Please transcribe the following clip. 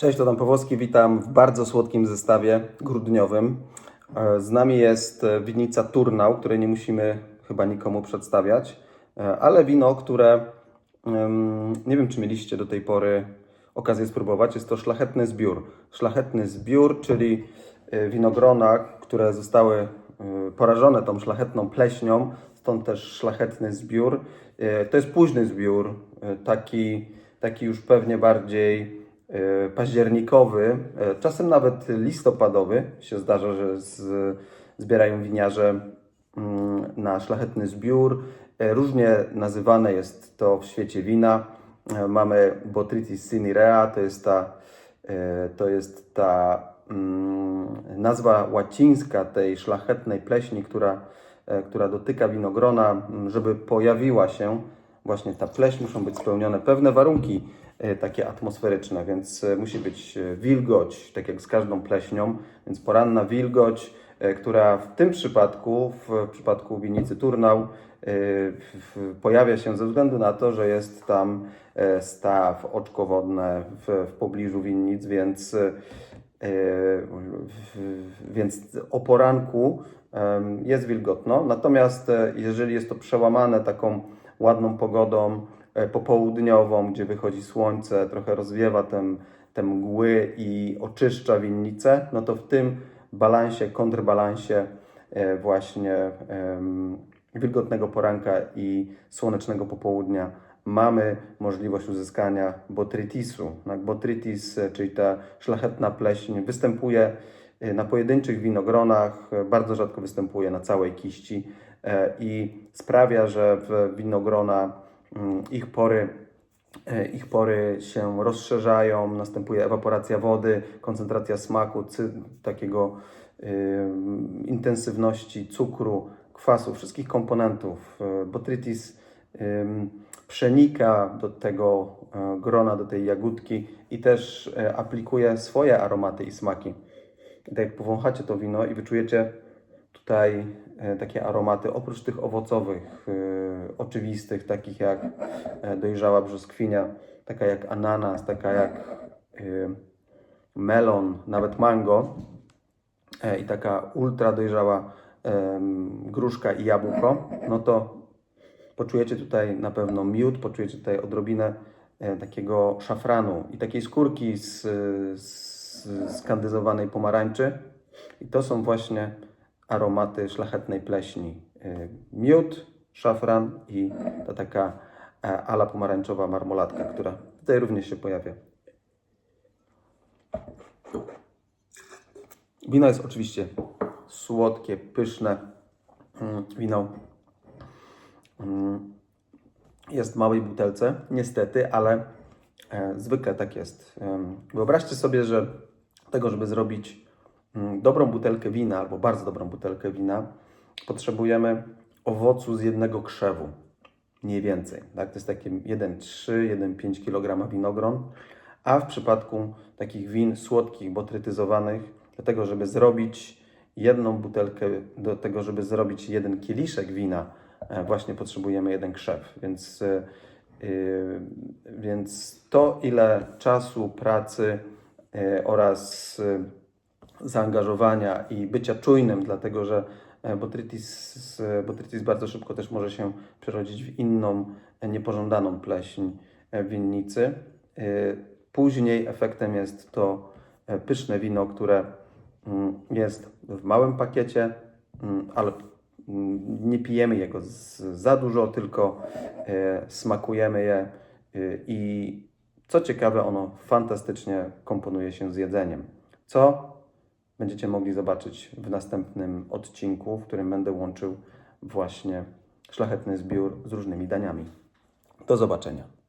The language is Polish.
Cześć, to Dan Pawłowski, witam w bardzo słodkim zestawie grudniowym. E, Z nami jest e, winnica Turnał, której nie musimy chyba nikomu przedstawiać, e, ale wino, które nie wiem, czy mieliście do tej pory okazję spróbować, jest to szlachetny zbiór. Szlachetny zbiór, czyli winogrona, które zostały porażone tą szlachetną pleśnią, stąd też szlachetny zbiór. To jest późny zbiór, taki, taki już pewnie bardziej październikowy, e, czasem nawet listopadowy się zdarza, że zbierają winiarze mm, na szlachetny zbiór. E, Różnie nazywane jest to w świecie wina. E, Mamy Botrytis cinerea, to jest ta, e, to jest ta mm, nazwa łacińska tej szlachetnej pleśni, która, e, która dotyka winogrona, m, żeby pojawiła się właśnie ta pleśń, muszą być spełnione pewne warunki e, takie atmosferyczne, więc e, musi być e, wilgoć, tak jak z każdą pleśnią, więc poranna wilgoć, która w tym przypadku, w przypadku winnicy Turnał, pojawia się ze względu na to, że jest tam staw, oczko wodne w, w pobliżu winnic, więc, więc o poranku jest wilgotno. Natomiast jeżeli jest to przełamane taką ładną pogodą e, popołudniową, gdzie wychodzi słońce, trochę rozwiewa tem, te mgły i oczyszcza winnicę, no to w tym balansie, kontrbalansie e, właśnie wilgotnego poranka i słonecznego popołudnia mamy możliwość uzyskania botrytisu. Botrytis, e, czyli ta szlachetna pleśń, występuje na pojedynczych winogronach, bardzo rzadko występuje na całej kiści i sprawia, że w winogrona mm, ich pory E, ich pory się rozszerzają, następuje ewaporacja wody, koncentracja smaku, takiego ym, intensywności cukru, kwasu, wszystkich komponentów. E, Botrytis ym, przenika do tego e, grona, do tej jagódki i też e, aplikuje swoje aromaty i smaki. I tak jak powąchacie to wino i wyczujecie tutaj e, takie aromaty, oprócz tych owocowych, e, oczywistych, takich jak e, dojrzała brzoskwinia, taka jak ananas, taka jak melon, nawet mango i taka ultra dojrzała gruszka i jabłko, no to poczujecie tutaj na pewno miód, poczujecie tutaj odrobinę takiego szafranu i takiej skórki z, z skandyzowanej pomarańczy. I to są właśnie aromaty szlachetnej pleśni. E, Miód, szafran i ta taka e, ala pomarańczowa marmoladka, która tutaj również się pojawia. Wino jest oczywiście słodkie, pyszne. Mm, Wino mm, jest w małej butelce, niestety, ale e, zwykle tak jest. Wyobraźcie sobie, że tego, żeby zrobić dobrą butelkę wina albo bardzo dobrą butelkę wina, potrzebujemy owocu z jednego krzewu, mniej więcej. Tak? To jest takie 1,3, 1,5 kg winogron, a w przypadku takich win słodkich, botrytyzowanych, do tego, żeby zrobić jedną butelkę, do tego, żeby zrobić jeden kieliszek wina, e, właśnie potrzebujemy jeden krzew. Więc, e, y, więc to, ile czasu, pracy e, oraz e, zaangażowania i bycia czujnym, dlatego że e, botrytis, botrytis bardzo szybko też może się przerodzić w inną, e, niepożądaną pleśń e, winnicy. Później efektem jest to pyszne wino, które mm, jest w małym pakiecie, mm, ale mm, nie pijemy jego za dużo, tylko smakujemy je i co ciekawe, ono fantastycznie komponuje się z jedzeniem. Co będziecie mogli zobaczyć w następnym odcinku, w którym będę łączył właśnie szlachetny zbiór z różnymi daniami. Do zobaczenia.